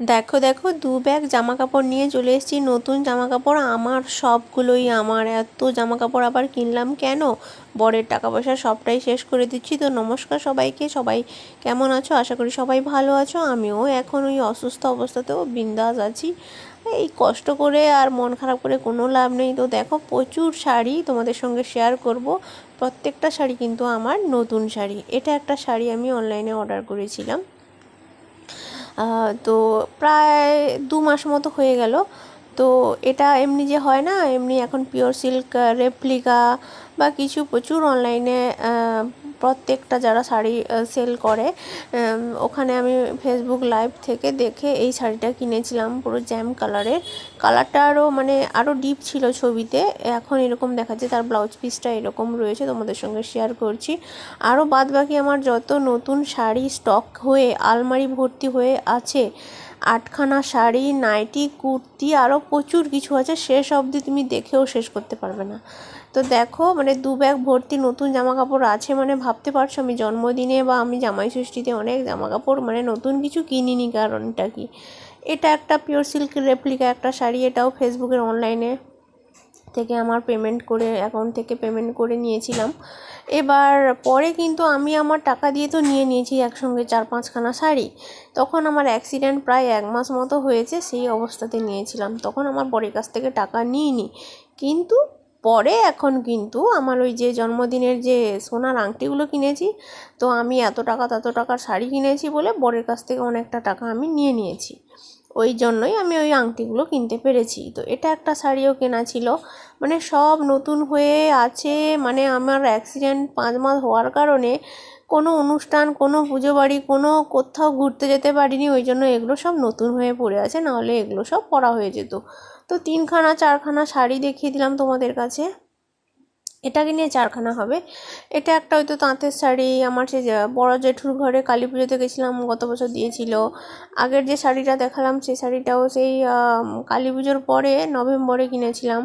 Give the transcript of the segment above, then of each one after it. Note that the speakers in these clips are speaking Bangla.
দেখো দেখো, দু ব্যাগ জামা কাপড় নিয়ে চলে এসেছি। নতুন জামা কাপড় আমার, সবগুলোই আমার। এত জামা কাপড় আবার কিনলাম কেন? বরের টাকা পয়সা সবটাই শেষ করে দিচ্ছি তো। নমস্কার সবাইকে। সবাই কেমন আছো? আশা করি সবাই ভালো আছো। আমিও এখন ওই অসুস্থ অবস্থাতেও বিন্দাস আছি। এই কষ্ট করে আর মন খারাপ করে কোনো লাভ নেই। তো দেখো, প্রচুর শাড়ি তোমাদের সঙ্গে শেয়ার করব। প্রত্যেকটা শাড়ি কিন্তু আমার নতুন শাড়ি। এটা একটা শাড়ি আমি অনলাইনে অর্ডার করেছিলাম। তো প্রায় দু মাস মতো হয়ে গেল। তো এটা এমনি যে হয় না, এমনি এখন পিওর সিল্ক রেপ্লিকা বা কিছু প্রচুর অনলাইনে প্রত্যেকটা যারা শাড়ি সেল করে ওখানে আমি ফেসবুক লাইভ থেকে দেখে এই শাড়িটা কিনেছিলাম পুরো জ্যাম কালারের কালারটা আরও মানে আরও ডিপ ছিল ছবিতে, এখন এরকম দেখাচ্ছে তার ব্লাউজ পিসটা এরকম রয়েছে, তোমাদের সঙ্গে শেয়ার করছি। আরও বাদ বাকি আমার যত নতুন শাড়ি স্টক হয়ে, আলমারি ভর্তি হয়ে আছে আটখানা শাড়ি, নাইটি, কুর্তি আরও প্রচুর কিছু আছে। শেষ অবধি তুমি দেখেও শেষ করতে পারবে না। তো দেখো মানে দু ব্যাগ ভর্তি নতুন জামা কাপড় আছে মানে ভাবতে পারছ? আমি জন্মদিনে বা আমি জামাই ষষ্ঠীতে অনেক জামা কাপড় মানে নতুন কিছু কিনিনি কারণটা কি? এটা একটা পিওর সিল্কের রেপ্লিকা একটা শাড়ি, এটাও ফেসবুকের অনলাইনে থেকে আমার পেমেন্ট করে অ্যাকাউন্ট থেকে পেমেন্ট করে নিয়েছিলাম। এবার পরে কিন্তু আমি আমার টাকা দিয়ে তো নিয়ে নিয়েছি একসঙ্গে চার পাঁচখানা শাড়ি। তখন আমার অ্যাক্সিডেন্ট প্রায় এক মাস মতো হয়েছে, সেই অবস্থাতে নিয়েছিলাম। তখন আমার বরের কাছ থেকে টাকা নিইনি। কিন্তু পরে এখন কিন্তু আমার ওই যে জন্মদিনের যে সোনার আংটিগুলো কিনেছি, তো আমি এত টাকা, তত টাকার শাড়ি কিনেছি বলে বরের কাছ থেকে অনেকটা টাকা আমি নিয়ে নিয়েছি। ওই জন্যই আমি ওই আংটিগুলো কিনতে পেরেছি। তো এটা একটা শাড়িও কেনা ছিল। মানে সব নতুন হয়ে আছে। মানে আমার অ্যাক্সিডেন্ট পাঁচ মাস হওয়ার কারণে কোনো অনুষ্ঠান, কোনো পুজো বাড়ি কোনো কোথাও ঘুরতে যেতে পারিনি। ওই জন্য এগুলো সব নতুন হয়ে পড়ে আছে। নাহলে এগুলো সব পরা হয়ে যেত। তো তিনখানা, চারখানা শাড়ি দেখিয়ে দিলাম তোমাদের কাছে। এটাকে নিয়ে চারখানা হবে। এটা একটা হয়তো তাঁতের শাড়ি, আমার সে বড় জেঠুর ঘরে কালী পুজোতে গেছিলাম, গত বছর দিয়েছিল। আগের যে শাড়িটা দেখালাম, সেই শাড়িটাও সেই কালী পুজোর পরে নভেম্বরে কিনেছিলাম,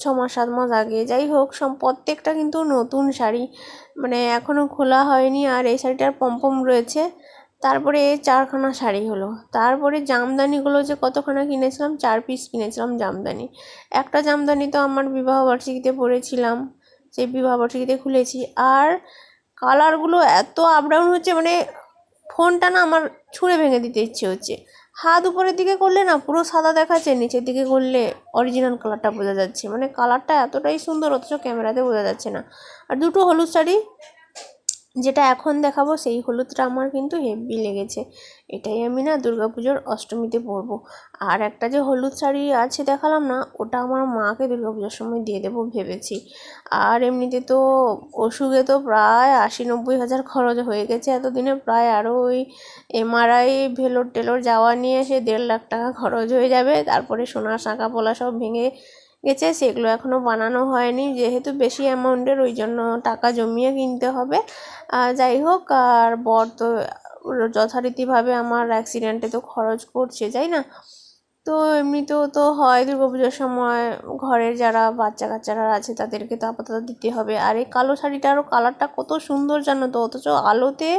ছ মাস, সাত মাস আগে। যাই হোক সব প্রত্যেকটা কিন্তু নতুন শাড়ি। মানে এখনও খোলা হয়নি আর এই শাড়িটার পম্পম রয়েছে। তারপরে চারখানা শাড়ি হলো। তারপরে জামদানিগুলো যে কতখানা কিনেছিলাম, চার পিস কিনেছিলাম জামদানি। একটা জামদানি তো আমার বিবাহবার্ষিকীতে পরেছিলাম। সেই বিবাহবার্ষিকীতে খুলেছি। আর কালারগুলো এত আপডাউন হচ্ছে মানে ফোনটা না আমার ছুঁড়ে ভেঙে দিতে ইচ্ছে হচ্ছে। হাত উপরের দিকে করলে না পুরো সাদা দেখাচ্ছে, নিচের দিকে করলে অরিজিনাল কালারটা বোঝা যাচ্ছে। মানে কালারটা এতটাই সুন্দর, অথচ ক্যামেরাতে বোঝা যাচ্ছে না। আর দুটো হলুদ শাড়ি যেটা এখন দেখাবো, সেই হলুদটা আমার কিন্তু হেভি লেগেছে। এটাই আমি না পুজোর অষ্টমীতে পরবো। আর একটা যে হলুদ শাড়ি আছে দেখালাম না, ওটা আমার মাকে পুজোর সময় দিয়ে দেবো ভেবেছি। আর এমনিতে তো ওষুধে তো প্রায় আশি নব্বই হাজার খরচ হয়ে গেছে এতদিনে, প্রায় আরও ওই এমআরআই ভেলোর টেলোর যাওয়া নিয়ে সে দেড় লাখ টাকা খরচ হয়ে যাবে। তারপরে সোনার শাঁখা পোলা সব ভেঙে গেছে, সেগুলো এখনও বানানো হয়নি। যেহেতু বেশি অ্যামাউন্টের, ওই জন্য টাকা জমিয়ে কিনতে হবে। যাই হোক, আর বর তো যথারীতিভাবে আমার অ্যাক্সিডেন্টে তো খরচ করছে যাই না? তো এমনিতেও তো হয় দুর্গা পুজোর সময়, ঘরের যারা বাচ্চা কাচ্চারা আছে, তাদেরকে তো আপাতত দিতে হবে। আর এই কালো শাড়িটারও কালারটা কত সুন্দর জানো তো, অথচ আলোতে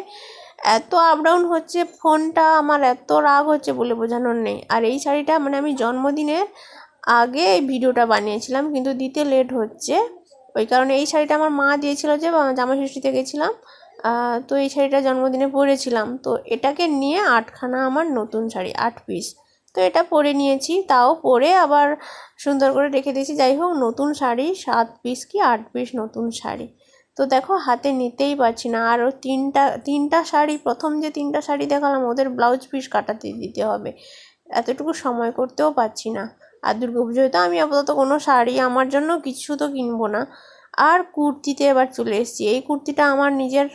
এত আপ ডাউন হচ্ছে, ফোনটা আমার এত রাগ হচ্ছে বলে বোঝানোর নেই। আর এই শাড়িটা মানে আমি জন্মদিনের আগে এই ভিডিওটা বানিয়েছিলাম, কিন্তু দিতে লেট হচ্ছে। ওই কারণে এই শাড়িটা আমার মা দিয়েছিল যে জামা ষষ্ঠীতে গেছিলাম। তো এই শাড়িটা জন্মদিনে পরেছিলাম। তো এটাকে নিয়ে আটখানা আমার নতুন শাড়ি, আট পিস তো এটা পরে নিয়েছি, তাও পরে আবার সুন্দর করে রেখে দিয়েছি। যাই হোক, নতুন শাড়ি, সাত পিস কি, আট পিস নতুন শাড়ি। তো দেখো, হাতে নিতেই পারছি না। আরও তিনটা তিনটা শাড়ি, প্রথম যে তিনটা শাড়ি দেখালাম, ওদের ব্লাউজ পিস কাটাতে দিতে হবে। এতটুকু সময় করতেও পারছি না। আর দুর্গা পুজোয় তো আমি আপাতত কোনো শাড়ি আমার জন্য কিছু তো কিনবো না। আর কুর্তিতে এবার চলে এসেছি। এই কুর্তিটা আমার নিজের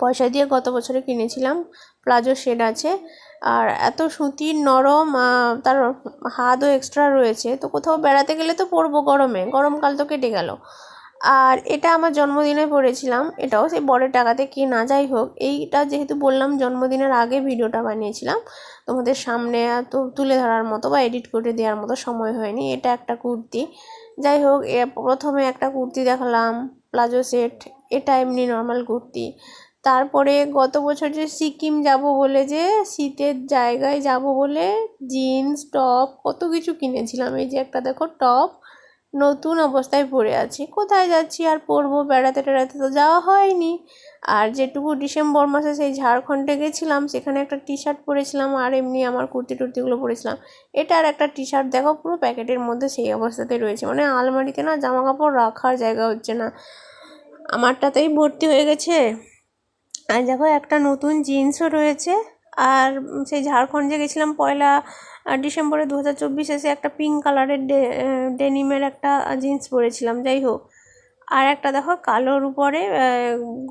পয়সা দিয়ে গত বছরে কিনেছিলাম। প্লাজো শেড আছে। আর এত সুতির নরম তার হাতও এক্সট্রা রয়েছে। তো কোথাও বেড়াতে গেলে তো পরবো গরমে। গরমকাল তো কেটে গেল। আর এটা আমার জন্মদিনে পরেছিলাম এটাও সেই বরের টাকাতে কে না যাই হোক, এইটা যেহেতু বললাম জন্মদিনের আগে ভিডিওটা বানিয়েছিলাম, তোমাদের সামনে তো তুলে ধরার মতো বা এডিট করে দেওয়ার মতো সময় হয়নি, এটা একটা কুর্তি। যাই হোক প্রথমে একটা কুর্তি দেখালাম, প্লাজো সেট, এটা এমনি নর্মাল কুর্তি। তারপরে গত বছর যে সিকিম যাব বলে যে, শীতের জায়গায় যাব বলে, জিন্স, টপ, কত কিছু কিনেছিলাম, এই যে একটা দেখো, টপ নতুন অবস্থায় পরে আছি। কোথায় যাচ্ছি আর পরবো বেড়াতে টেড়াতে তো যাওয়া হয়নি। আর যেটুকু ডিসেম্বর মাসে সেই ঝাড়খণ্ডে গেছিলাম, সেখানে একটা টি শার্ট পরেছিলাম আর এমনি আমার কুর্তি টুর্তিগুলো পরেছিলাম। এটা আর একটা টি শার্ট দেখো, পুরো প্যাকেটের মধ্যে সেই অবস্থাতে রয়েছে। মানে আলমারিতে না জামা কাপড় রাখার জায়গা হচ্ছে না। আমারটাতেই ভর্তি হয়ে গেছে। আর দেখো একটা নতুন জিন্সও রয়েছে। আর সেই ঝাড়খণ্ড গেছিলাম পয়লা ডিসেম্বরে দু হাজার চব্বিশে সে একটা পিঙ্ক কালারের ডেনিমের একটা জিন্স পরেছিলাম, যাই হোক। আর একটা দেখো, কালোর উপরে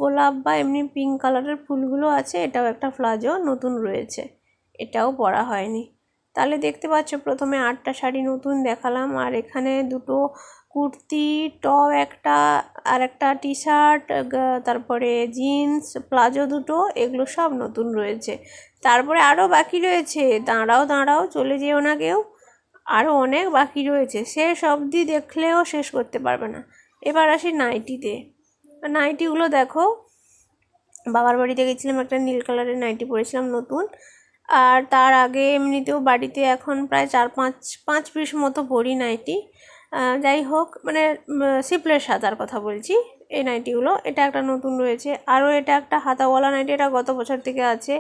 গোলাপ বা এমনি পিঙ্ক কালারের ফুলগুলো আছে, এটাও একটা প্লাজো, নতুন রয়েছে। এটাও পরা হয়নি। তাহলে দেখতে পাচ্ছ, প্রথমে আটটা শাড়ি নতুন দেখালাম, আর এখানে দুটো কুর্তি টপ একটা, আর একটা টি শার্ট তারপরে জিন্স প্লাজো দুটো, এগুলো সব নতুন রয়েছে। তারপরে আরও বাকি রয়েছে। দাঁড়াও দাঁড়াও, চলে যেও না কেউ। আরও অনেক বাকি রয়েছে। শেষ অবধি দেখলেও শেষ করতে পারবে না। এবার আসি নাইটিতে। নাইটিগুলো দেখো। বাবার বাড়িতে গেছিলাম একটা নীল কালারের নাইটি পরেছিলাম নতুন। আর তার আগে এমনিতেও বাড়িতে এখন প্রায় চার, পাঁচ পাঁচ পিস মতো পরি নাইটি। যাই হোক মানে সিপ্লের সাদার কথা বলছি। এই নাইটিগুলো, এটা একটা নতুন রয়েছে। আরও এটা একটা হাতাওয়ালা নাইটি, এটা গত বছর থেকে আছে।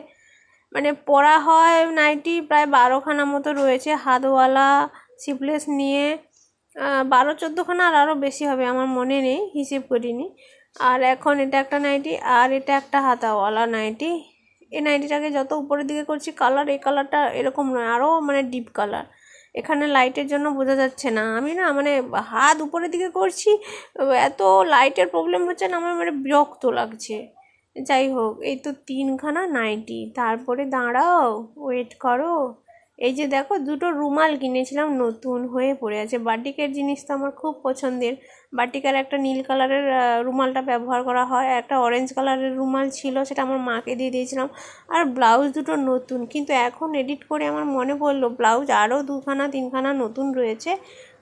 মানে পরা হয় নাইটি প্রায় বারোখানা মতো রয়েছে। হাতওয়ালা সিপ্লেস নিয়ে বারো, চোদ্দোখানা আর আরও বেশি হবে আমার মনে নেই, হিসেব করিনি। আর এখন এটা একটা নাইটি আর এটা একটা হাতাওয়ালা নাইটি এই নাইটিটাকে যত উপরের দিকে করছি, কালার, এই কালারটা এরকম নয় আরও মানে ডিপ কালার। এখানে লাইটের জন্য বোঝা যাচ্ছে না। আমি না মানে হাত উপরের দিকে করছি, এত লাইটের প্রবলেম হচ্ছে না, আমার মানে বিরক্ত লাগছে। যাই হোক, এই তো তিনখানা নাইটি তারপরে দাঁড়াও ওয়েট করো। এই যে দেখো, দুটো রুমাল কিনেছিলাম, নতুন হয়ে পড়ে আছে। বাটিকের জিনিস তো আমার খুব পছন্দের। বাটিকার একটা নীল কালারের রুমালটা ব্যবহার করা হয়। একটা অরেঞ্জ কালারের রুমাল ছিল, সেটা আমার মাকে দিয়ে দিয়েছিলাম। আর ব্লাউজ দুটো নতুন, কিন্তু এখন এডিট করে আমার মনে পড়ল ব্লাউজ আরও দুখানা, তিনখানা নতুন রয়েছে।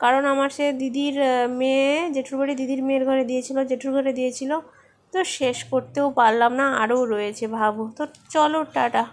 কারণ আমার সে দিদির মেয়ে, জেঠুর বাড়ি দিদির মেয়ের ঘরে দিয়েছিল, জেঠুর ঘরে দিয়েছিল। তো শেষ করতেও পারলাম না আরও রয়েছে ভাবো। তো চলো টাটা।